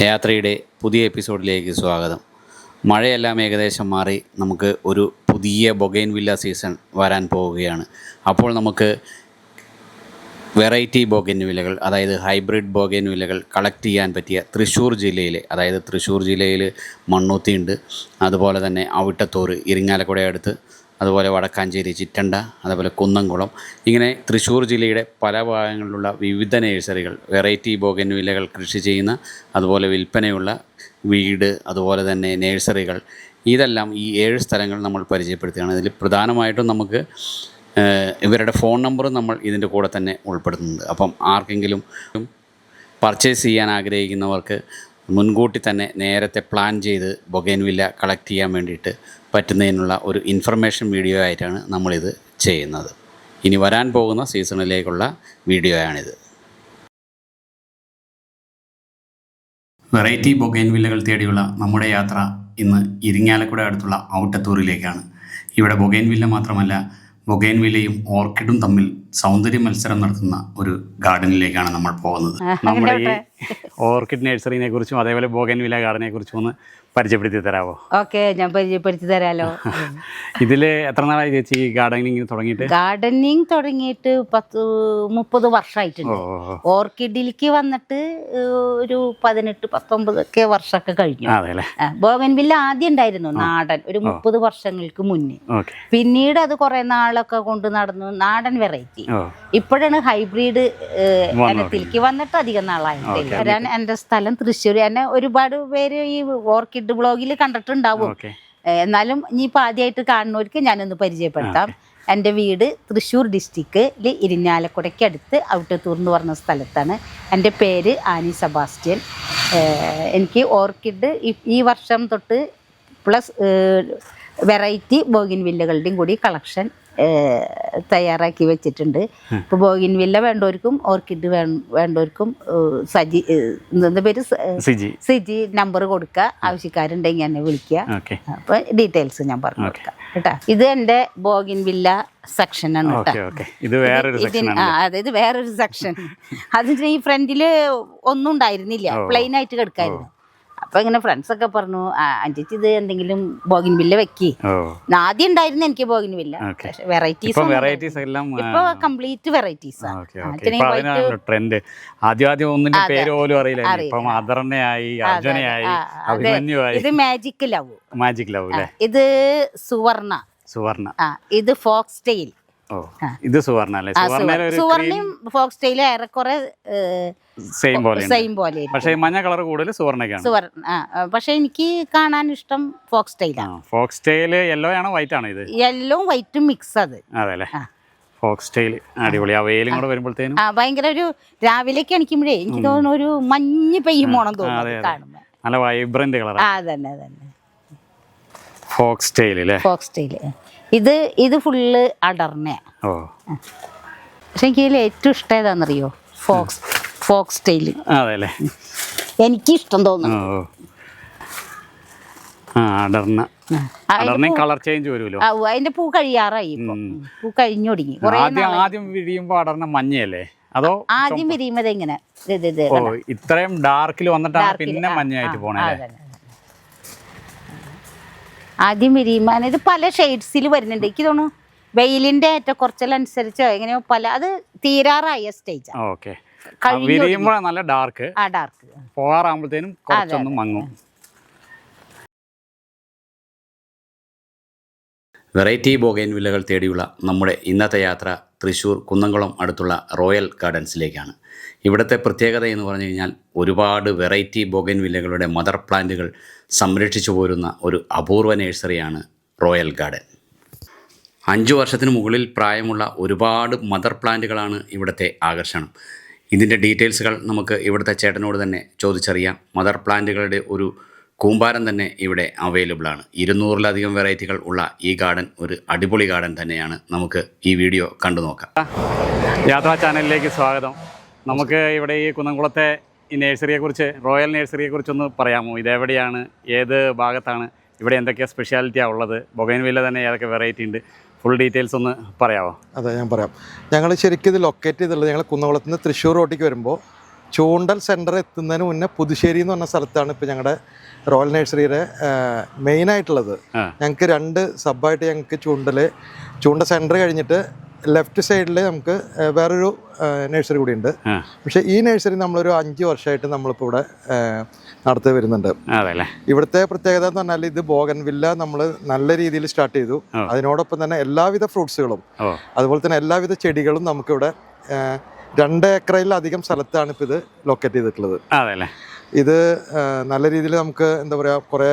യാത്രയുടെ പുതിയ എപ്പിസോഡിലേക്ക് സ്വാഗതം. മഴയെല്ലാം ഏകദേശം മാറി നമുക്ക് ഒരു പുതിയ ബൊഗൈൻ വില്ല സീസൺ വരാൻ പോവുകയാണ്. അപ്പോൾ നമുക്ക് വെറൈറ്റി ബോഗൻ വിലകൾ അതായത് ഹൈബ്രിഡ് ബോഗൻ വിലകൾ കളക്ട് ചെയ്യാൻ പറ്റിയ തൃശ്ശൂർ ജില്ലയിലെ അതായത് തൃശ്ശൂർ ജില്ലയിൽ മണ്ണൂത്തിയുണ്ട്. അതുപോലെ തന്നെ അവിട്ടത്തൂർ ഇരിങ്ങാലക്കുട അടുത്ത് അതുപോലെ വടക്കാഞ്ചേരി ചിറ്റണ്ട അതുപോലെ കുന്നംകുളം. ഇങ്ങനെ തൃശ്ശൂർ ജില്ലയുടെ പല ഭാഗങ്ങളിലുള്ള വിവിധ നേഴ്സറികൾ വെറൈറ്റി ബോഗൻ വിലകൾ കൃഷി ചെയ്യുന്ന അതുപോലെ വിൽപ്പനയുള്ള വീട് അതുപോലെ തന്നെ നേഴ്സറികൾ ഇതെല്ലാം ഈ ഏഴ് സ്ഥലങ്ങൾ നമ്മൾ പരിചയപ്പെടുത്തുകയാണ്. ഇതിൽ പ്രധാനമായിട്ടും നമുക്ക് ഇവരുടെ ഫോൺ നമ്പറും നമ്മൾ ഇതിന്റെ കൂടെ തന്നെ ഉൾപ്പെടുത്തുന്നുണ്ട്. അപ്പം ആർക്കെങ്കിലും പർച്ചേസ് ചെയ്യാൻ ആഗ്രഹിക്കുന്നവർക്ക് മുൻകൂട്ടി തന്നെ നേരത്തെ പ്ലാൻ ചെയ്ത് ബൊഗൈൻവില്ല കളക്ട് ചെയ്യാൻ വേണ്ടിയിട്ട് പറ്റുന്നതിനുള്ള ഒരു ഇൻഫർമേഷൻ വീഡിയോ ആയിട്ടാണ് നമ്മളിത് ചെയ്യുന്നത്. ഇനി വരാൻ പോകുന്ന സീസണിലേക്കുള്ള വീഡിയോയാണിത് വെറൈറ്റി ബൊഗൈൻ വില്ലകൾ തേടിയുള്ള നമ്മുടെ യാത്ര ഇന്ന് ഇരിങ്ങാലക്കുട അടുത്തുള്ള ഔട്ടത്തൂറിലേക്കാണ് ഇവിടെ ബൊഗൈൻ വില്ല മാത്രമല്ല ബൊഗൈൻ വില്ലയും ഓർക്കിഡും തമ്മിൽ സൗന്ദര്യ മത്സരം നടത്തുന്ന ഒരു ഗാർഡനിലേക്കാണ് നമ്മൾ പോകുന്നത്. നമ്മുടെ ഈ ഓർക്കിഡ് നഴ്സറിനെ കുറിച്ചും അതേപോലെ ബോഗൻവില്ല ഗാർഡനെ കുറിച്ചും ഒന്ന് പരിചയപ്പെടുത്തി തരാമോ ഓക്കെ ഞാൻ പരിചയപ്പെടുത്തി തരാലോ. ഇതിൽ എത്ര നാളായി ചേച്ചി ഗാർഡനിങ് തുടങ്ങിയിട്ട്? ഗാർഡനിങ് തുടങ്ങിയിട്ട് പത്ത് മുപ്പത് വർഷമായിട്ടുണ്ട്. ഓർക്കിഡിലേക്ക് വന്നിട്ട് ഒരു പതിനെട്ട് പത്തൊമ്പതൊക്കെ വർഷമൊക്കെ കഴിഞ്ഞു. ബോഗൻവില്ല ആദ്യം ഉണ്ടായിരുന്നു നാടൻ. ഒരു മുപ്പത് വർഷങ്ങൾക്ക് മുന്നേ. പിന്നീട് അത് കുറെ നാളൊക്കെ കൊണ്ട് നടന്നു നാടൻ വെറൈറ്റി. ഇപ്പോഴാണ് ഹൈബ്രിഡ്. ഇനത്തിലേക്ക് വന്നിട്ട് അധികം നാളായിട്ട് എന്റെ സ്ഥലം തൃശ്ശൂർ എന്നെ ഒരുപാട് പേര് ഈ ഓർക്കിഡ് ബ്ലോഗിൽ കണ്ടിട്ടുണ്ടാവും എന്നാലും ഇനിയിപ്പോൾ ആദ്യമായിട്ട് കാണുന്നവർക്ക് ഞാനൊന്ന് പരിചയപ്പെടുത്താം. എന്റെ വീട് തൃശ്ശൂർ ഡിസ്ട്രിക്റ്റിൽ ഇരിഞ്ഞാലക്കുടയ്ക്ക് അടുത്ത് ഔട്ടത്തൂർ എന്ന് പറഞ്ഞ സ്ഥലത്താണ്. എന്റെ പേര് ആനി സബാസ്റ്റ്യൻ. എനിക്ക് ഓർക്കിഡ് ഈ വർഷം തൊട്ട് പ്ലസ് വെറൈറ്റി ബോഗിൻ വില്ലകളുടെയും കൂടി കളക്ഷൻ തയ്യാറാക്കി വെച്ചിട്ടുണ്ട്. ഇപ്പോൾ ബോഗിൻ വില്ല വേണ്ടവർക്കും ഓർക്കിഡ് വേണ്ടവർക്കും സജി എന്താ പേര്? സിജി. നമ്പർ കൊടുക്കുക ആവശ്യക്കാരുണ്ടെങ്കിൽ എന്നെ വിളിക്കുക അപ്പൊ ഡീറ്റെയിൽസ് ഞാൻ പറഞ്ഞു കൊടുക്കാം. കേട്ടാ? ഇത് എന്റെ ബോഗിൻ വില്ല സെക്ഷൻ ആണ് അതായത് വേറൊരു സെക്ഷൻ അതിന് ഈ ഫ്രണ്ടിൽ ഒന്നും ഉണ്ടായിരുന്നില്ല. പ്ലെയിൻ ആയിട്ട് കിടക്കായിരുന്നു. അപ്പൊ ഇങ്ങനെ ഫ്രണ്ട്സ് ഒക്കെ പറഞ്ഞു അഞ്ചിച്ച് ഇത് എന്തെങ്കിലും ബോഗിൻ വില്ല വെക്കി. ആദ്യം ഉണ്ടായിരുന്നു എനിക്ക് ബോഗിൻ വില്ല വെറൈറ്റീസ് ഇപ്പം വെറൈറ്റീസ് എല്ലാം ഇപ്പൊ കംപ്ലീറ്റ് വെറൈറ്റീസ് ട്രെൻഡ് ആദ്യം ആദ്യം ഒന്നിന്റെ പേര് പോലും അറിയില്ല ഇത് മാജിക് ലവ് മാജിക് ലവ് ഇത് സുവർണ. സുവർണ. ഇത് ഫോക്സ് ടെയിൽ ഇത് സുവർണ സുവർണയും ഫോക്സ് ടെയിലും ഏറെക്കുറെ സെയിം പോലെ സെയിം പോലെ പക്ഷേ മഞ്ഞ കളർ കൂടുതൽ സുവർണയ്ക്കാണ് സുവർണ പക്ഷെ എനിക്ക് കാണാൻ ഇഷ്ടം ഫോക്സ് ടെയിലാണ് ഫോക്സ് ടെയിൽ യെല്ലോ ആണോ വൈറ്റ് ആണോ ഇത്? യെല്ലോ വൈറ്റും മിക്സ് അത്. ഫോക്സ് ടെയിൽ അടിപൊളി. ആ വെയിലും കൂടെ വരുമ്പോഴത്തേനും? ഭയങ്കര ഒരു രാവിലേക്ക് എണിക്കുമ്പോഴേ എനിക്ക് തോന്നുന്നു ഒരു മഞ്ഞ് പെയ്യുമോണം അതെ, തോന്നുന്നു. കാണുമ്പോൾ നല്ല വൈബ്രന്റ് കളർ ആ തന്നെ തന്നെ ഫോക്സ് ടെയിൽ അല്ലേ ഫോക്സ് ടെയിൽ ഇത് ഇത് ഫുള്ള് അടർന്നെ ഓ. പക്ഷെ എനിക്ക് ഇതിൽ ഏറ്റവും ഇഷ്ടം ഏതാണെന്നറിയോ ഫോക്സ് ഫോക്സ് ടെയിൽ അതെ അല്ലേ എനിക്ക് ഇഷ്ടം തോന്നുന്നു ആ അടർന്ന. കളർ ചേഞ്ച് വരുമല്ലോ? അതിന്റെ പൂ കഴിയാറായി ഇപ്പൊ. പൂ കഴിഞ്ഞൊടുങ്ങി ആദ്യം ആദ്യം വിരിയുമ്പോ അടർന്ന മഞ്ഞയല്ലേ? അതോ ആദ്യം വിരിയുമ്പോ ഇങ്ങനെ ഇത്രയും ഡാർക്കിൽ വന്നിട്ടാണ് പിന്നെ മഞ്ഞയായിട്ട് പോണേ ആ, അല്ലേ അതന്നെ, അതന്നെ. ആദ്യം വിരിയുമ്പോൾ ഇത് പല ഷെയ്ഡ്സിൽ വരുന്നുണ്ട്. എനിക്ക് തോന്നുന്നു വെയിലിന്റെ ഏറ്റക്കുറച്ചിലനുസരിച്ചോ എങ്ങനെയോ പല അത് തീരാറായ സ്റ്റേജ് ഓക്കെ വിരിയുമ്പോൾ നല്ല ഡാർക്ക് ആ ഡാർക്ക് പോകാറാകുമ്പോഴത്തേനും കുറച്ചൊന്നും മങ്ങും. വെറൈറ്റി ബോഗൈൻ വില്ലകൾ തേടിയുള്ള നമ്മുടെ ഇന്നത്തെ യാത്ര തൃശ്ശൂർ കുന്നംകുളം അടുത്തുള്ള റോയൽ ഗാർഡൻസിലേക്കാണ്. ഇവിടുത്തെ പ്രത്യേകത എന്ന് പറഞ്ഞു കഴിഞ്ഞാൽ ഒരുപാട് വെറൈറ്റി ബോഗൻ വില്ലകളുടെ മദർ പ്ലാന്റുകൾ സംരക്ഷിച്ചു പോരുന്ന ഒരു അപൂർവ നഴ്സറിയാണ് റോയൽ ഗാർഡൻ. അഞ്ചു വർഷത്തിന് മുകളിൽ പ്രായമുള്ള ഒരുപാട് മദർ പ്ലാന്റുകളാണ് ഇവിടുത്തെ ആകർഷണം. ഇതിന്റെ ഡീറ്റെയിൽസുകൾ നമുക്ക് ഇവിടുത്തെ ചേട്ടനോട് തന്നെ ചോദിച്ചറിയാം. മദർ പ്ലാന്റുകളുടെ ഒരു കൂമ്പാരം തന്നെ ഇവിടെ അവൈലബിൾ ആണ്. ഇരുന്നൂറിലധികം വെറൈറ്റികൾ ഉള്ള ഈ ഗാർഡൻ ഒരു അടിപൊളി ഗാർഡൻ തന്നെയാണ്. നമുക്ക് ഈ വീഡിയോ കണ്ടു നോക്കാം. യാത്രാ ചാനലിലേക്ക് സ്വാഗതം. നമുക്ക് ഇവിടെ ഈ കുന്നംകുളത്തെ ഈ നേഴ്സറിയെക്കുറിച്ച് റോയൽ നേഴ്സറിയെക്കുറിച്ചൊന്ന് പറയാമോ? ഇതെവിടെയാണ്? ഏത് ഭാഗത്താണ്? ഇവിടെ എന്തൊക്കെയാണ് സ്പെഷ്യാലിറ്റിയാണ് ഉള്ളത്? ബൊഗൈൻവില്ല തന്നെ ഏതൊക്കെ വെറൈറ്റി ഉണ്ട്? ഫുൾ ഡീറ്റെയിൽസ് ഒന്ന് പറയാമോ അതെ ഞാൻ പറയാം. ഞങ്ങൾ ശരിക്കും ഇത് ലൊക്കേറ്റ് ചെയ്തിട്ടുള്ളത് ഞങ്ങൾ കുന്നംകുളത്ത് നിന്ന് തൃശ്ശൂർ റോട്ടിക്ക് വരുമ്പോൾ ചൂണ്ടൽ സെന്റർ എത്തുന്നതിന് മുന്നേ പുതുശ്ശേരി എന്ന് പറഞ്ഞ സ്ഥലത്താണ് ഇപ്പോൾ ഞങ്ങളുടെ റോയൽ നഴ്സറിയുടെ മെയിൻ ആയിട്ടുള്ളത് ഞങ്ങൾക്ക് രണ്ട് സബായിട്ട് ഞങ്ങൾക്ക് ചൂണ്ടൽ ചൂണ്ട സെന്റർ കഴിഞ്ഞിട്ട് ലെഫ്റ്റ് സൈഡിൽ നമുക്ക് വേറൊരു നഴ്സറി കൂടി ഉണ്ട് പക്ഷേ ഈ നഴ്സറി നമ്മളൊരു അഞ്ച് വർഷമായിട്ട് നമ്മളിപ്പോൾ ഇവിടെ നടത്തി വരുന്നുണ്ട്. ഇവിടുത്തെ പ്രത്യേകത എന്ന് പറഞ്ഞാൽ ഇത് ബോഗൻവില്ല നമ്മൾ നല്ല രീതിയിൽ സ്റ്റാർട്ട് ചെയ്തു. അതിനോടൊപ്പം തന്നെ എല്ലാവിധ ഫ്രൂട്ട്സുകളും അതുപോലെ തന്നെ എല്ലാവിധ ചെടികളും നമുക്കിവിടെ രണ്ട് ഏക്കറിലധികം സ്ഥലത്താണ് ഇപ്പോൾ ഇത് ലൊക്കേറ്റ് ചെയ്തിട്ടുള്ളത്. ഇത് നല്ല രീതിയിൽ നമുക്ക് എന്താ പറയുക കുറേ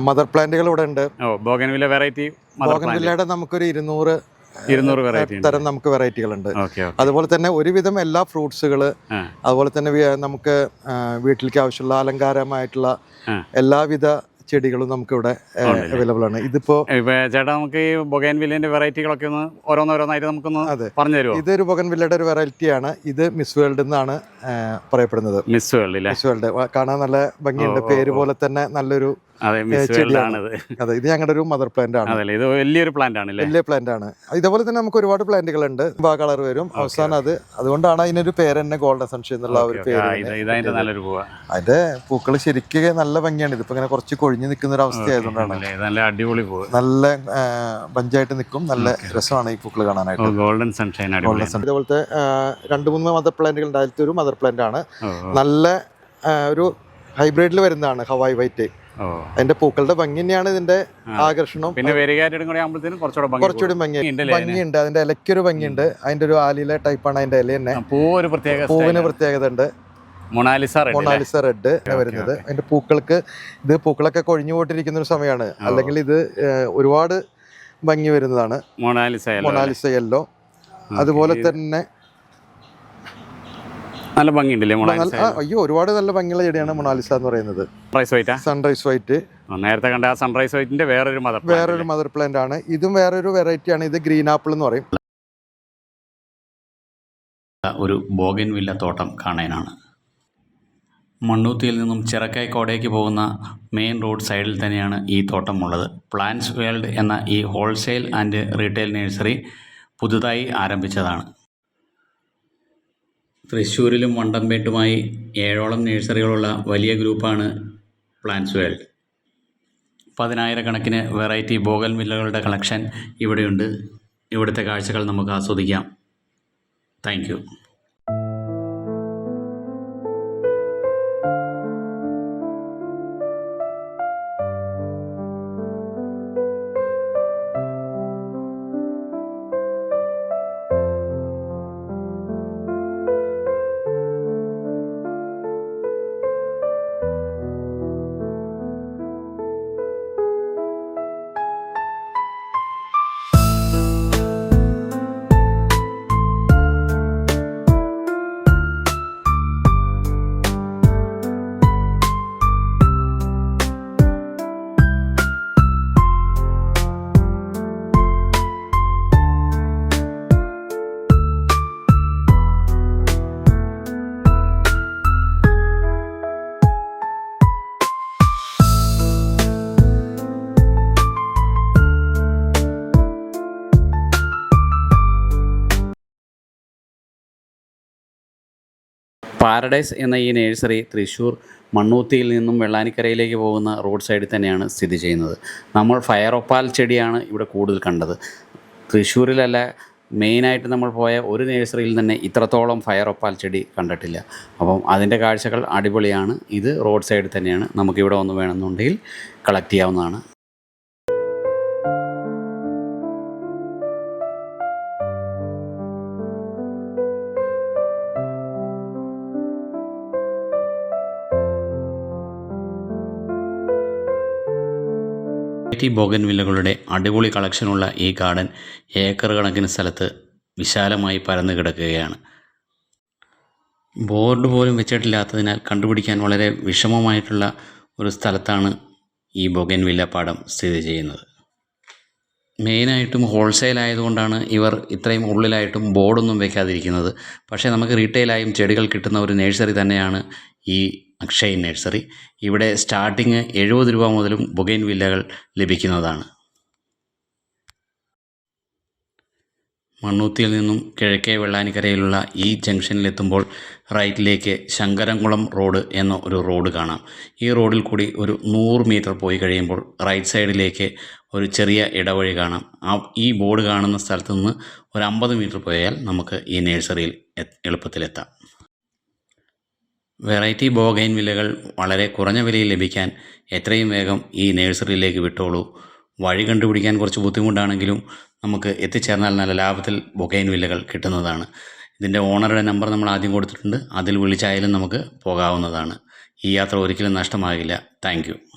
മദർ പ്ലാന്റുകൾ ഇവിടെ ഉണ്ട്. ബോഗൻവില്ല വെറൈറ്റി ബോഗൻവില്ലയുടെ നമുക്കൊരു ഇരുന്നൂറ് ഇരുന്നൂറ് വെറൈറ്റി തരം നമുക്ക് വെറൈറ്റികളുണ്ട് അതുപോലെ തന്നെ ഒരുവിധം എല്ലാ ഫ്രൂട്ട്സുകൾ അതുപോലെ തന്നെ നമുക്ക് വീട്ടിലേക്ക് ആവശ്യമുള്ള അലങ്കാരമായിട്ടുള്ള എല്ലാവിധ ചെടികളും നമുക്കിവിടെ? അവൈലബിൾ ആണ്. ഇതിപ്പോ ചേട്ടാ നമുക്ക് ഈ ബൊഗൈൻ വില്ലിന്റെ വെറൈറ്റികളൊക്കെ ഒന്ന് ഓരോന്നോരോന്നായിട്ട് നമുക്കൊന്ന്. പറഞ്ഞു തരുമോ ഇതൊരു ബൊഗൻ വില്ലയുടെ ഒരു വെറൈറ്റിയാണ് ഇത് മിസ് വേൾഡ് എന്നാണ് പറയപ്പെടുന്നത്. Miss World Miss World. കാണാൻ നല്ല ഭംഗിയുണ്ട്. പേര് പോലെ തന്നെ നല്ലൊരു അതെ മിസ് വേൾഡ് ചെടിയാണ്. അതെ ഇത് ഞങ്ങളുടെ ഒരു മദർ പ്ലാന്റ് ആണ്. അതല്ലേ ഇത് വലിയൊരു പ്ലാന്റ് ആണ് വലിയ പ്ലാന്റ് ആണ്. ഇതേപോലെ തന്നെ നമുക്ക് ഒരുപാട് പ്ലാന്റുകൾ ഉണ്ട് ആ കളർ വരും. അവസാനം അത് അതുകൊണ്ടാണ് അതിനൊരു പേര് തന്നെ ഗോൾഡൻ സൺഷൈൻ എന്നുള്ള ഒരു. പേര് കിട്ടിയത്. നല്ലൊരു പൂവ. അതിന്റെ പൂക്കൾ ശരിക്കും നല്ല ഭംഗിയാണ്. ഇതിപ്പോ ഇങ്ങനെ കുറച്ച് കൊഴിഞ്ഞു നിൽക്കുന്ന ഒരു അവസ്ഥ ആയതുകൊണ്ടാണ്. നല്ല അടിപൊളി പൂവ്. നല്ല ബഞ്ചായിട്ട് നിൽക്കും നല്ല രസമാണ് ഈ പൂക്കൾ കാണാനായിട്ട്. ഗോൾഡൻ സൺഷൈൻ ഗോൾഡൻ ഇതേപോലത്തെ ഇതുപോലത്തെ രണ്ട് മൂന്ന് മദർ പ്ലാന്റുകൾ ഉണ്ടായിട്ട് ഒരു മദർ പ്ലാന്റ് ആണ്. നല്ല ഒരു ഹൈബ്രിഡിൽ വരുന്നതാണ് ഹവായ് വൈറ്റ്. അതിന്റെ പൂക്കളുടെ ഭംഗി തന്നെയാണ് ഇതിന്റെ ആകർഷണം. പിന്നെ കുറച്ചുകൂടെ? ഭംഗിയുണ്ട്. അതിന്റെ ഇലയ്ക്കൊരു ഭംഗിയുണ്ട്. അതിന്റെ ഒരു ആലിലെ ടൈപ്പാണ് അതിന്റെ ഇല തന്നെ. പൂവിന് പ്രത്യേകത ഉണ്ട്. മൊണാലിസ റെഡ് മൊണാലിസ റെഡ് വരുന്നത്. അതിന്റെ പൂക്കൾക്ക് ഇത് പൂക്കളൊക്കെ കൊഴിഞ്ഞു പോയിട്ടിരിക്കുന്ന ഒരു സമയമാണ്. അല്ലെങ്കിൽ ഇത് ഒരുപാട് ഭംഗി വരുന്നതാണ്. മൊണാലിസ മൊണാലിസ യെല്ലോ അതുപോലെ തന്നെ നല്ല ഭംഗിയുണ്ടല്ലേ അയ്യോ ഒരുപാട് നല്ല ഭംഗിയുള്ള ചെടിയാണ് മൊണാലിസ എന്ന് പറയുന്നത്. സൺറൈസ് വൈറ്റ് സൺറൈസ് വൈറ്റ് നേരത്തെ കണ്ട ആ സൺറൈസ് വൈറ്റിന്റെ വേറൊരു മദർ വേറൊരു മദർ പ്ലാന്റ് ആണ്. ഇതും വേറൊരു വെറൈറ്റി ആണ്. ഇത് ഗ്രീൻ ആപ്പിൾ എന്ന് പറയും. ഒരു ബോഗൻവില്ല തോട്ടം കാണാനാണ്. മണ്ണൂത്തിയിൽ നിന്നും ചിറക്കായ്ക്കോടേക്ക് പോകുന്ന മെയിൻ റോഡ് സൈഡിൽ തന്നെയാണ് ഈ തോട്ടമുള്ളത് പ്ലാന്റ്സ് വേൾഡ് എന്ന ഈ ഹോൾസെയിൽ ആൻഡ് റീറ്റെയിൽ നഴ്സറി പുതുതായി ആരംഭിച്ചതാണ്. തൃശ്ശൂരിലും വണ്ടമ്പേട്ടുമായി ഏഴോളം നഴ്സറികളുള്ള വലിയ ഗ്രൂപ്പാണ് പ്ലാന്റ്സ് വേൾഡ്. പതിനായിരക്കണക്കിന് വെറൈറ്റി ബോഗൻ വില്ലകളുടെ കളക്ഷൻ ഇവിടെയുണ്ട്. ഇവിടുത്തെ കാഴ്ചകൾ നമുക്ക് ആസ്വദിക്കാം. താങ്ക് പാരഡൈസ് എന്ന ഈ നഴ്സറി തൃശ്ശൂർ മണ്ണൂത്തിയിൽ നിന്നും വെള്ളാനിക്കരയിലേക്ക് പോകുന്ന റോഡ് സൈഡിൽ തന്നെയാണ് സ്ഥിതി ചെയ്യുന്നത്. നമ്മൾ ഫയർ ഒപ്പാൽ ചെടിയാണ് ഇവിടെ കൂടുതൽ കണ്ടത്. തൃശ്ശൂരിലല്ല മെയിനായിട്ട് നമ്മൾ പോയ ഒരു നഴ്സറിയിൽ തന്നെ ഇത്രത്തോളം ഫയർ ഒപ്പാൽ ചെടി കണ്ടിട്ടില്ല. അപ്പം അതിന്റെ കാഴ്ചകൾ അടിപൊളിയാണ്. ഇത് റോഡ് സൈഡിൽ തന്നെയാണ്. നമുക്കിവിടെ ഒന്ന് വേണമെന്നുണ്ടെങ്കിൽ കളക്ട് ചെയ്യാവുന്നതാണ്. വെറൈറ്റി ബോഗൻ വില്ലകളുടെ അടിപൊളി കളക്ഷനുള്ള ഈ ഗാർഡൻ ഏക്കർ കണക്കിന് സ്ഥലത്ത് വിശാലമായി പരന്നു കിടക്കുകയാണ്. ബോർഡ് പോലും വെച്ചിട്ടില്ലാത്തതിനാൽ കണ്ടുപിടിക്കാൻ വളരെ വിഷമമായിട്ടുള്ള ഒരു സ്ഥലത്താണ് ഈ ബൊഗൻ വില്ല പാടം സ്ഥിതി ചെയ്യുന്നത്. മെയിനായിട്ടും ഹോൾസെയിൽ ആയതുകൊണ്ടാണ് ഇവർ ഇത്രയും ഉള്ളിലായിട്ടും ബോർഡൊന്നും വെക്കാതിരിക്കുന്നത്. പക്ഷേ നമുക്ക് റീറ്റെയിലായും ചെടികൾ കിട്ടുന്ന ഒരു നഴ്സറി തന്നെയാണ് ഈ അക്ഷയ് നഴ്സറി. ഇവിടെ സ്റ്റാർട്ടിങ് എഴുപത് രൂപ മുതലും ബൊഗൈൻ വില്ലകൾ ലഭിക്കുന്നതാണ്. മണ്ണൂത്തിയിൽ നിന്നും കിഴക്കേ വെള്ളാനിക്കരയിലുള്ള ഈ ജംഗ്ഷനിലെത്തുമ്പോൾ റൈറ്റിലേക്ക് ശങ്കരംകുളം റോഡ് എന്ന ഒരു റോഡ് കാണാം. ഈ റോഡിൽ കൂടി ഒരു നൂറ് മീറ്റർ പോയി കഴിയുമ്പോൾ റൈറ്റ് സൈഡിലേക്ക് ഒരു ചെറിയ ഇടവഴി കാണാം. ആ ഈ ബോർഡ് കാണുന്ന സ്ഥലത്ത് നിന്ന് ഒരു അമ്പത് മീറ്റർ പോയാൽ നമുക്ക് ഈ നഴ്സറിയിൽ എളുപ്പത്തിലെത്താം. വെറൈറ്റി ബോഗൈൻ വില്ലകൾ വളരെ കുറഞ്ഞ വിലയിൽ ലഭിക്കാൻ എത്രയും വേഗം ഈ നേഴ്സറിയിലേക്ക് വിട്ടോളൂ. വഴി കണ്ടുപിടിക്കാൻ കുറച്ച് ബുദ്ധിമുട്ടാണെങ്കിലും നമുക്ക് എത്തിച്ചേർന്നാൽ നല്ല ലാഭത്തിൽ ബൊഗൈൻ വില്ലകൾ കിട്ടുന്നതാണ്. ഇതിന്റെ ഓണറുടെ നമ്പർ നമ്മൾ ആദ്യം കൊടുത്തിട്ടുണ്ട്. അതിൽ വിളിച്ചായാലും നമുക്ക് പോകാവുന്നതാണ്. ഈ യാത്ര ഒരിക്കലും നഷ്ടമാകില്ല. താങ്ക്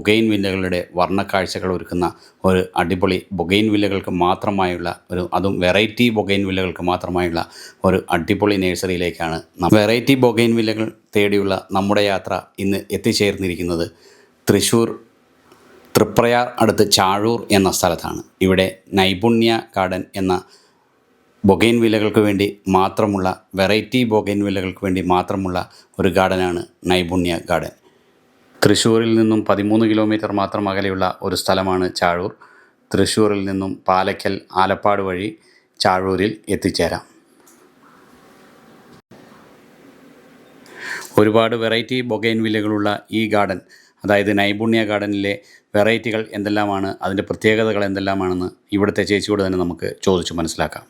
ബൊഗൈൻ വില്ലകളുടെ വർണക്കാഴ്ചകൾ ഒരുക്കുന്ന ഒരു അടിപൊളി ബൊഗൈൻ വില്ലകൾക്ക് മാത്രമായുള്ള ഒരു അതും വെറൈറ്റി ബൊഗൈൻ വില്ലകൾക്ക് മാത്രമായുള്ള ഒരു അടിപൊളി നേഴ്സറിയിലേക്കാണ് വെറൈറ്റി ബൊഗൈൻ വില്ലകൾ തേടിയുള്ള നമ്മുടെ യാത്ര ഇന്ന് എത്തിച്ചേർന്നിരിക്കുന്നത് തൃശ്ശൂർ തൃപ്രയാർ അടുത്ത് ചാഴൂർ എന്ന സ്ഥലത്താണ്. ഇവിടെ നൈപുണ്യ ഗാർഡൻ എന്ന ബൊഗൈൻ വില്ലകൾക്ക് വേണ്ടി മാത്രമുള്ള വെറൈറ്റി ബൊഗൈൻ വില്ലകൾക്ക് വേണ്ടി മാത്രമുള്ള ഒരു ഗാർഡനാണ് നൈപുണ്യ ഗാർഡൻ. തൃശ്ശൂരിൽ നിന്നും പതിമൂന്ന് കിലോമീറ്റർ മാത്രം അകലെയുള്ള ഒരു സ്ഥലമാണ് ചാഴൂർ. തൃശ്ശൂരിൽ നിന്നും പാലക്കൽ ആലപ്പാട് വഴി ചാഴൂരിൽ എത്തിച്ചേരാം. ഒരുപാട് വെറൈറ്റി ബൊഗൈൻ വില്ലകളുള്ള ഈ ഗാർഡൻ അതായത് നൈപുണ്യ ഗാർഡനിലെ വെറൈറ്റികൾ എന്തെല്ലാമാണ് അതിന്റെ പ്രത്യേകതകൾ എന്തെല്ലാമാണെന്ന് ഇവിടുത്തെ ചേച്ചിയോട് തന്നെ നമുക്ക് ചോദിച്ചു മനസ്സിലാക്കാം.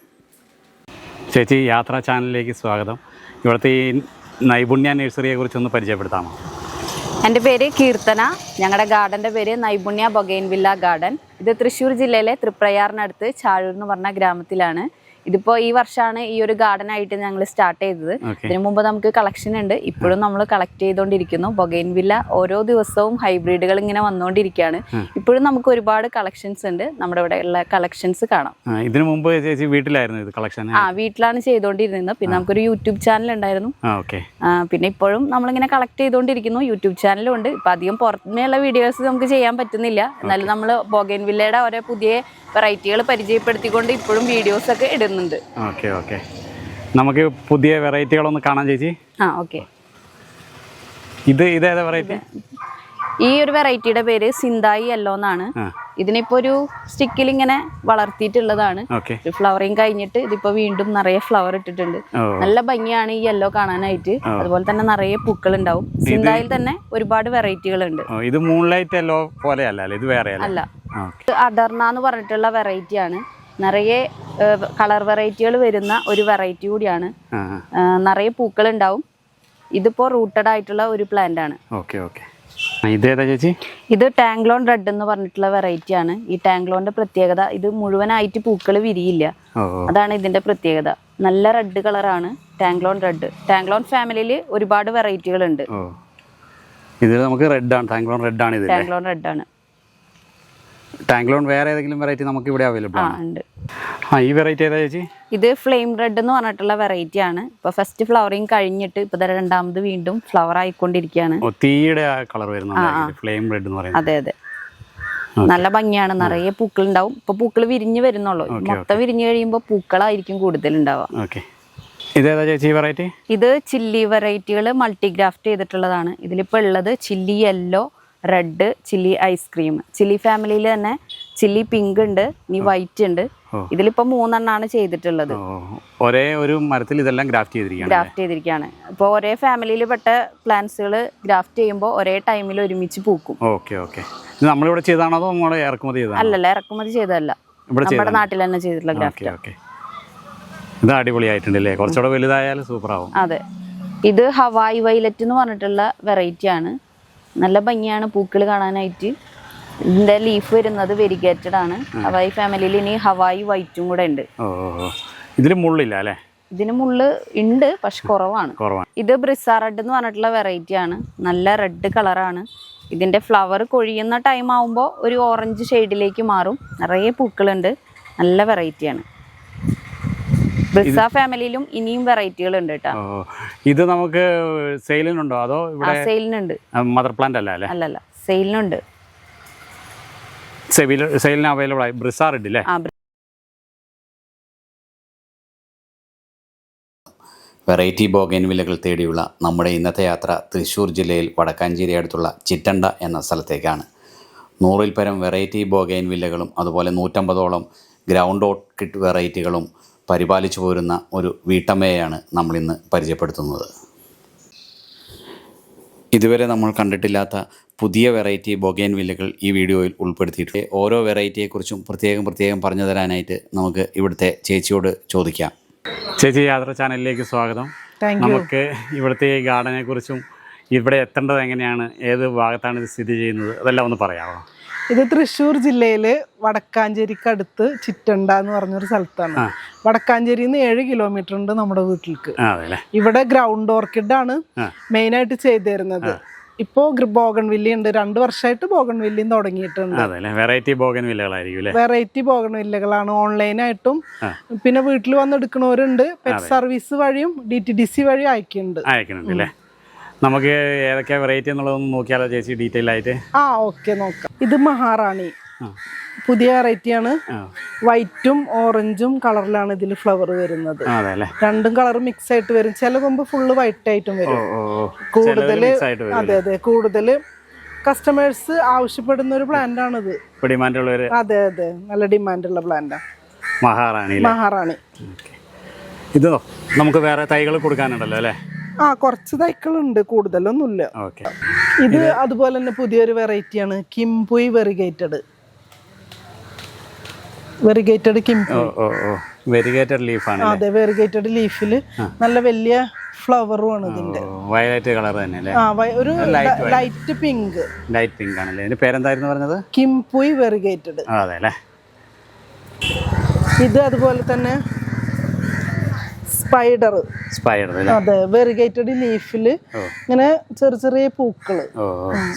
ചേച്ചി യാത്രാ ചാനലിലേക്ക് സ്വാഗതം. ഇവിടുത്തെ ഈ നൈപുണ്യ നഴ്സറിയെക്കുറിച്ചൊന്ന് പരിചയപ്പെടുത്താമോ? എന്റെ പേര് കീർത്തന. ഞങ്ങളുടെ ഗാർഡന്റെ പേര് നൈപുണ്യ ബൊഗൈൻവില്ല ഗാർഡൻ ഇത് തൃശ്ശൂർ ജില്ലയിലെ തൃപ്രയാറിനടുത്ത് ചാഴൂർ എന്ന് പറഞ്ഞ ഗ്രാമത്തിലാണ്. ഇതിപ്പോൾ ഈ വർഷമാണ് ഈ ഒരു ഗാർഡൻ ആയിട്ട് ഞങ്ങൾ സ്റ്റാർട്ട് ചെയ്തത്. ഇതിനു മുമ്പ് നമുക്ക് കളക്ഷൻ ഉണ്ട്. ഇപ്പോഴും നമ്മൾ കളക്ട് ചെയ്തുകൊണ്ടിരിക്കുന്നു ബൊഗൈൻവില്ല ഓരോ ദിവസവും ഹൈബ്രിഡുകൾ ഇങ്ങനെ വന്നുകൊണ്ടിരിക്കുകയാണ് ഇപ്പോഴും നമുക്ക് ഒരുപാട് കളക്ഷൻസ് ഉണ്ട്. നമ്മുടെ ഇവിടെ ഉള്ള കളക്ഷൻസ് കാണാം. ഇതിനു മുമ്പ് ചേച്ചി വീട്ടിലായിരുന്നു ഇത് കളക്ഷൻ ആ വീട്ടിലാണ് ചെയ്തുകൊണ്ടിരുന്നത് പിന്നെ നമുക്കൊരു യൂട്യൂബ് ചാനൽ ഉണ്ടായിരുന്നു. പിന്നെ ഇപ്പോഴും നമ്മളിങ്ങനെ കളക്ട് ചെയ്തുകൊണ്ടിരിക്കുന്നു യൂട്യൂബ് ചാനലും ഉണ്ട്. ഇപ്പൊ അധികം പുറമേയുള്ള വീഡിയോസ് നമുക്ക് ചെയ്യാൻ പറ്റുന്നില്ല. എന്നാലും നമ്മൾ ബൊഗൈൻ വില്ലയുടെ ഓരോ പുതിയ വെറൈറ്റികൾ പരിചയപ്പെടുത്തിക്കൊണ്ട് ഇപ്പോഴും വീഡിയോസൊക്കെ ഇടുന്നുണ്ട് ഓക്കെ ഓക്കെ. നമുക്ക് പുതിയ വെറൈറ്റികളൊന്ന് കാണാൻ ചേച്ചി. ആ ഓക്കെ. ഇത് ഇതേതാ വെറൈറ്റി? ഈ ഒരു വെറൈറ്റിയുടെ പേര് സിന്തായി യെല്ലോ എന്നാണ്. ഇതിനിപ്പോ ഒരു സ്റ്റിക്കിൽ ഇങ്ങനെ വളർത്തിയിട്ടുള്ളതാണ്. ഫ്ലവറിങ് കഴിഞ്ഞിട്ട് ഇതിപ്പോ വീണ്ടും നിറയെ ഫ്ലവർ ഇട്ടിട്ടുണ്ട്. നല്ല ഭംഗിയാണ് ഈ യെല്ലോ കാണാനായിട്ട്. അതുപോലെ തന്നെ നിറയെ പൂക്കൾ ഉണ്ടാവും സിന്തായിൽ തന്നെ ഒരുപാട് വെറൈറ്റികൾ ഉണ്ട് ഇത് മൂൺലൈറ്റ് യെല്ലോ പോലെയല്ല അല്ലേ? ഇത് വേറെ അല്ല. അടർന്ന എന്ന് പറഞ്ഞിട്ടുള്ള വെറൈറ്റി ആണ് നിറയെ കളർ വെറൈറ്റികൾ വരുന്ന ഒരു വെറൈറ്റി കൂടിയാണ്. നിറയെ പൂക്കൾ ഉണ്ടാവും ഇതിപ്പോ റൂട്ടഡ് ആയിട്ടുള്ള ഒരു പ്ലാന്റ് ആണ്. Okay okay. ഇതേതാ ചേച്ചി? ഇത് ടാങ്ക്ലോൺ റെഡ് എന്ന് പറഞ്ഞിട്ടുള്ള വെറൈറ്റി ആണ്. ഈ ടാങ്ക്ലോണിന്റെ പ്രത്യേകത ഇത് മുഴുവനായിട്ട് പൂക്കൾ വിരിയില്ല. അതാണ് ഇതിന്റെ പ്രത്യേകത. നല്ല റെഡ് കളറാണ് ടാങ്ക്ലോൺ റെഡ്. ടാങ്ക്ലോൺ ഫാമിലിയിൽ ഒരുപാട് വെറൈറ്റികൾ ഉണ്ട് ഇതിൽ ഇത് നമുക്ക് റെഡ് ആണ് ടാങ്ക്ലോൺ റെഡ് ആണ് ടാങ്ക്ലോൺ റെഡ് ആണ് ടാങ്ക്ലോൺ വേറെ ഏതെങ്കിലും വെറൈറ്റി നമുക്ക് ഇവിടെ അവൈലബിൾ ആണ്. ആ ഈ വെറൈറ്റി ഏതാ ചേച്ചി? ഇത് ഫ്ലെയിം റെഡ് എന്ന് പറഞ്ഞിട്ടുള്ള വെറൈറ്റി ആണ്. ഇപ്പൊ ഫസ്റ്റ് ഫ്ലവറിങ് കഴിഞ്ഞിട്ട് ഇപ്പൊ തന്നെ രണ്ടാമത് വീണ്ടും ഫ്ലവർ ആയിക്കൊണ്ടിരിക്കുകയാണ്. തീയുടെ ആ കളർ വരുന്നുണ്ട് ഫ്ലെയിം റെഡ് എന്ന് പറയുന്നത്. അതെ അതെ. നല്ല ഭംഗിയാണ്. നിറയെ പൂക്കൾ ഉണ്ടാവും ഇപ്പൊ പൂക്കൾ വിരിഞ്ഞു വരുന്നുള്ളൂ. മൊത്തം വിരിഞ്ഞു കഴിയുമ്പോൾ പൂക്കളായിരിക്കും കൂടുതൽ ഉണ്ടാവുക ഓക്കെ ഇതേതാ ചേച്ചി വെറൈറ്റി ഇത് ചില്ലി വെറൈറ്റികൾ മൾട്ടിഗ്രാഫ്റ്റ് ചെയ്തിട്ടുള്ളതാണ്. ഇതിലിപ്പോൾ ഉള്ളത് chilli yellow red chilli ice cream chilli ഫാമിലിയിൽ തന്നെ ചില്ലി പിങ്ക് ഉണ്ട് ഇനി വൈറ്റ് ഉണ്ട്. ഇതിലിപ്പോ മൂന്നെണ്ണാണ് ചെയ്തിട്ടുള്ളത്. ഒരേ ഒരു മരത്തിൽ ഇതെല്ലാം ഗ്രാഫ്റ്റ് ചെയ്തിരിക്കുകയാണ് ഗ്രാഫ്റ്റ് ചെയ്തിരിക്കുകയാണ്. ഇപ്പോൾ ഒരേ ഫാമിലിയിൽ പെട്ട പ്ലാന്റ്സുകൾ ഗ്രാഫ്റ്റ് ചെയ്യുമ്പോൾ ഒരേ ടൈമിൽ ഒരുമിച്ച് പൂക്കും. Okay okay. നമ്മളിവിടെ ചെയ്താണോ അതോ നമ്മൾ ഇറക്കുമതി ചെയ്താണോ അല്ലല്ല ഇറക്കുമതി ചെയ്തതല്ല. നമ്മുടെ നാട്ടിൽ തന്നെ ചെയ്തിട്ടുള്ള ഗ്രാഫ്റ്റ്. ഓക്കെ. ഇത് അടിപൊളിയായിട്ടുണ്ട് അല്ലേ കുറച്ചുകൂടെ വലുതായാലും സൂപ്പർ ആവും അതെ. ഇത് ഹവായ് വൈലറ്റ് എന്ന് പറഞ്ഞിട്ടുള്ള വെറൈറ്റി ആണ് നല്ല ഭംഗിയാണ് പൂക്കൾ കാണാനായിട്ട്. ഇതിന്റെ ലീഫ് വരുന്നത് വെരിഗേറ്റഡ് ആണ്. ഹവായി ഫാമിലിയിൽ ഇനി ഹവായി വൈറ്റും കൂടെ ഉണ്ട്. ഇതിന് ഇതിൽ മുള്ളില്ല അല്ലേ? ഇതിന് മുള്ള് ഉണ്ട് പക്ഷെ കുറവാണ്. കുറവാണ്. ഇത് ബ്രിസ റെഡ് എന്ന് പറഞ്ഞിട്ടുള്ള വെറൈറ്റി ആണ്. നല്ല റെഡ് കളറാണ് ഇതിന്റെ ഫ്ലവർ കൊഴിയുന്ന ടൈം ആവുമ്പോൾ ഒരു ഓറഞ്ച് ഷെയ്ഡിലേക്ക് മാറും. നിറയെ പൂക്കളുണ്ട്. നല്ല വെറൈറ്റിയാണ് ബ്രിസ ഫാമിലിയിലും ഇനിയും വെറൈറ്റികൾ ഉണ്ട് കേട്ടോ ഇത് നമുക്ക് സെയിലിനുണ്ടോ? അതോ ആ ഇവിടെ സെയിലിനുണ്ട് മദർ പ്ലാന്റ് അല്ല അല്ലേ? അല്ലല്ല സെയിലിനുണ്ട്. സെയിലിന് അവൈലബിൾ ആയി. ബ്രിസാർ ഉണ്ട് അല്ലേ? വെറൈറ്റി ബോഗൻവില്ലകൾ തേടിയുള്ള നമ്മുടെ ഇന്നത്തെ യാത്ര തൃശ്ശൂർ ജില്ലയിൽ വടക്കാഞ്ചേരി അടുത്തുള്ള ചിറ്റണ്ട എന്ന സ്ഥലത്തേക്കാണ്. നൂറിൽ പരം വെറൈറ്റി ബോഗൻവില്ലകളും അതുപോലെ നൂറ്റമ്പതോളം ഗ്രൗണ്ട് ഓർക്കിഡ് വെറൈറ്റികളും പരിപാലിച്ചു പോരുന്ന ഒരു വീട്ടമ്മയെയാണ് നമ്മളിന്ന് പരിചയപ്പെടുത്തുന്നത്. ഇതുവരെ നമ്മൾ കണ്ടിട്ടില്ലാത്ത പുതിയ വെറൈറ്റി ബൊഗേൻ വില്ലകൾ ഈ വീഡിയോയിൽ ഉൾപ്പെടുത്തിയിട്ടുണ്ട്. ഓരോ വെറൈറ്റിയെക്കുറിച്ചും പ്രത്യേകം പ്രത്യേകം പറഞ്ഞു തരാനായിട്ട് നമുക്ക് ഇവിടുത്തെ ചേച്ചിയോട് ചോദിക്കാം. ചേച്ചി യാത്ര ചാനലിലേക്ക് സ്വാഗതം. നമുക്ക് ഇവിടുത്തെ ഈ ഗാർഡനെ കുറിച്ചും ഇവിടെ എത്തേണ്ടത് എങ്ങനെയാണ് ഏത് ഭാഗത്താണ് ഇത് സ്ഥിതി ചെയ്യുന്നത് അതെല്ലാം ഒന്ന് പറയാമോ? ഇത് തൃശ്ശൂർ ജില്ലയിൽ വടക്കാഞ്ചേരിക്കടുത്ത് ചിറ്റണ്ട എന്ന് പറഞ്ഞൊരു സ്ഥലത്താണ്. വടക്കാഞ്ചേരി വടക്കാഞ്ചേരിയിൽ നിന്ന് ഏഴ് കിലോമീറ്റർ ഉണ്ട് നമ്മുടെ വീട്ടിലേക്ക് ഇവിടെ ഗ്രൗണ്ട് ഓർക്കിഡ് ആണ്. മെയിൻ ആയിട്ട് ചെയ്തിരുന്നത്. ഇപ്പോ ബോഗൺ വില്ല ഉണ്ട്. രണ്ടു വർഷമായിട്ട് ബോഗൺ വില്ലയും തുടങ്ങിയിട്ടുണ്ട് വെറൈറ്റി ബോഗൻ വില്ലകളായിരിക്കും വെറൈറ്റി ബോഗൺ വില്ലകളാണ് ഓൺലൈനായിട്ടും. പിന്നെ വീട്ടിൽ വന്ന് എടുക്കണവരുണ്ട് പെറ്റ് സർവീസ് വഴിയും ഡി ടി ഡി സി വഴി അയക്കുന്നുണ്ട്. അയക്കുന്നുണ്ട് അല്ലേ? നമുക്ക് ഏതൊക്കെ വെറൈറ്റി എന്നുള്ളതൊന്ന് നോക്കിയാലോ ചേച്ചി ഡീറ്റെയിൽ ആയിട്ട്? ആ ഓക്കെ നോക്കാം. ഇത് മഹാറാണി. പുതിയ വെറൈറ്റിയാണ് ആണ്. വൈറ്റും ഓറഞ്ചും കളറിലാണ് ഇതിൽ ഫ്ലവർ വരുന്നത്. രണ്ടും കളർ മിക്സ് ആയിട്ട് വരും. ചില കൊമ്പ് ഫുള്ള് വൈറ്റ് ആയിട്ടും വരും. വരും അതെ അതെ. കൂടുതൽ കസ്റ്റമേഴ്സ് ആവശ്യപ്പെടുന്ന ഒരു പ്ലാന്റ് ആണിത്. ഇത് ഡിമാൻഡുള്ളവർ അതെ അതെ. നല്ല ഡിമാൻഡ് ഉള്ള പ്ലാന്റാ മഹാറാണി മഹാറാണി. ഇതോ നമുക്ക് വേറെ തൈകൾ കൊടുക്കാനുണ്ടല്ലോ അല്ലേ? ആ കുറച്ച് തൈക്കളുണ്ട്. കൂടുതലൊന്നുമില്ല. ഇല്ല ഇത് അതുപോലെ തന്നെ പുതിയൊരു വെറൈറ്റിയാണ്. കിംപുയ് വെറിഗേറ്റഡ്. വെറിഗേറ്റഡ് വെരിഗേറ്റഡ് ലീഫാണ് അതെ വെറിഗേറ്റഡ് ലീഫിൽ നല്ല വലിയ ഫ്ലവറും ആണ് ഇതിന്റെ. വയലറ്റ് കളർ തന്നെ ആ ഒരു ലൈറ്റ് പിങ്ക് ലൈറ്റ് പിങ്ക് ആണല്ലേ? ഇതിന്റെ പേരെന്തായിരുന്നു പറഞ്ഞത്? കിംപുയ് വെറിഗേറ്റഡ്. അതെ അല്ലേ? ഇത് അതുപോലെ തന്നെ സ്പൈഡർ സ്പൈഡർ അതെ വെറിഗേറ്റഡ് ലീഫിൽ ഇങ്ങനെ ചെറിയ ചെറിയ പൂക്കൾ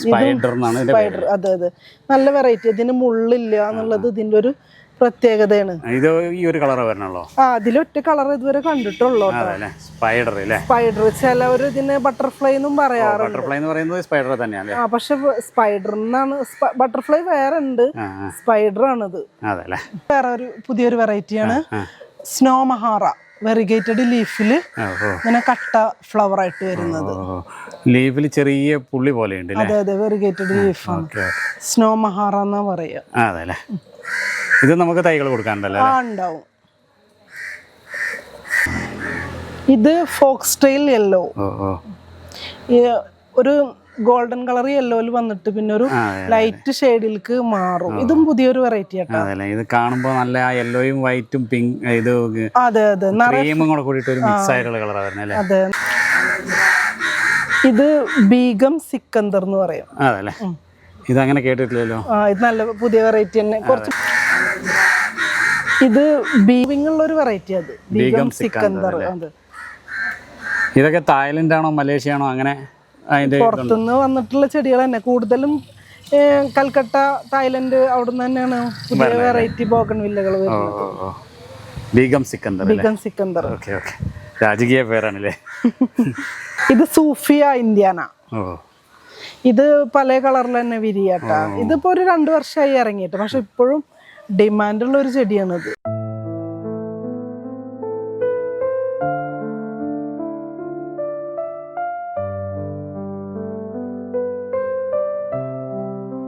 സ്പൈഡർ അതെ അതെ. നല്ല വെറൈറ്റി ഇതിന് മുള്ളില്ല എന്നുള്ളത് ഇതിന്റെ ഒരു പ്രത്യേകതയാണ്. ഇത് ഈ ഒരു കളർ വരണല്ലോ ആ അതിലൊറ്റ കളർ ഇതുവരെ കണ്ടിട്ടുള്ളൂ സ്പൈഡർ സ്പൈഡർ ചിലവർ ഇതിന് ബട്ടർഫ്ലൈ എന്നും പറയാറുണ്ട്. ബട്ടർഫ്ലൈ എന്ന് പറയുന്നത് സ്പൈഡർ തന്നെയാണ് ആ പക്ഷെ സ്പൈഡർ എന്നാണ് ബട്ടർഫ്ലൈ വേറെ ഉണ്ട്. സ്പൈഡർ ആണിത്. വേറെ ഒരു പുതിയൊരു വെറൈറ്റിയാണ് സ്നോ മഹാറ വെറിഗേറ്റഡ് ഓ. ഇങ്ങനെ കട്ട ഫ്ലവർ ആയിട്ട് വരുന്നത്. ലീഫിൽ ചെറിയ പുള്ളി പോലെ ഉണ്ട് അതെ അതെ വെറിഗേറ്റഡ് ലീഫാണ് സ്നോ മഹാറ എന്നാ പറയാ. അതെ ഇത് നമുക്ക് തൈകൾ കൊടുക്കാനുണ്ടല്ലോ ആ ഉണ്ടാവും. ഇത് ഫോക്സ് ടെയിൽ യെല്ലോ ഒരു ഗോൾഡൻ കളർ യെല്ലോയിൽ വന്നിട്ട് പിന്നെ ഒരു ലൈറ്റ് ഷെയ്ഡിലേക്ക് മാറും. ഇതും പുതിയൊരു വെറൈറ്റി ആട്ടോ. ഇത് കാണുമ്പോ നല്ല യെല്ലോയും വൈറ്റും പിങ്ക് ഇത് അതെ അതെ. ക്രീമും കൂടെ കൂടിയിട്ട് ഒരു മിക്സ് ആയിട്ടുള്ള കളറാണ് വരുന്നത് അല്ലേ? അതെ. ഇത് ബീഗം സിക്കന്ദർ എന്ന് പറയും. അതെ ഇത് അങ്ങനെ കേട്ടിട്ടില്ലല്ലോ. ആ ഇത് നല്ല പുതിയ വെറൈറ്റി തന്നെ. കുറച്ച് ഇത് ബീവിംഗ് ഉള്ള ഒരു വെറൈറ്റി അത് ബീഗം സിക്കന്ദർ അത്. ഇതൊക്കെ തായ്ലൻഡ് ആണോ മലേഷ്യ ആണോ അങ്ങനെ? പുറത്തുനിന്ന് വന്നിട്ടുള്ള ചെടികൾ തന്നെ. കൂടുതലും കൽക്കട്ട തായ്ലൻഡ് അവിടുന്ന് തന്നെയാണ് പുതിയ വെറൈറ്റി ബോഗൺ വില്ലകൾ ബീഗം സിക്കന്ദർ ബീഗം സിക്കന്ദർ. Okay okay. രാജകീയ പേരാണല്ലേ? ഇത് സൂഫിയ ഇന്ത്യാന. ഇത് പല കളറിൽ തന്നെ വിരിയാട്ട. ഇതിപ്പോ ഒരു രണ്ടു വർഷമായി ഇറങ്ങിയിട്ട് പക്ഷെ ഇപ്പോഴും ഡിമാൻഡുള്ള ഒരു ചെടിയാണിത്.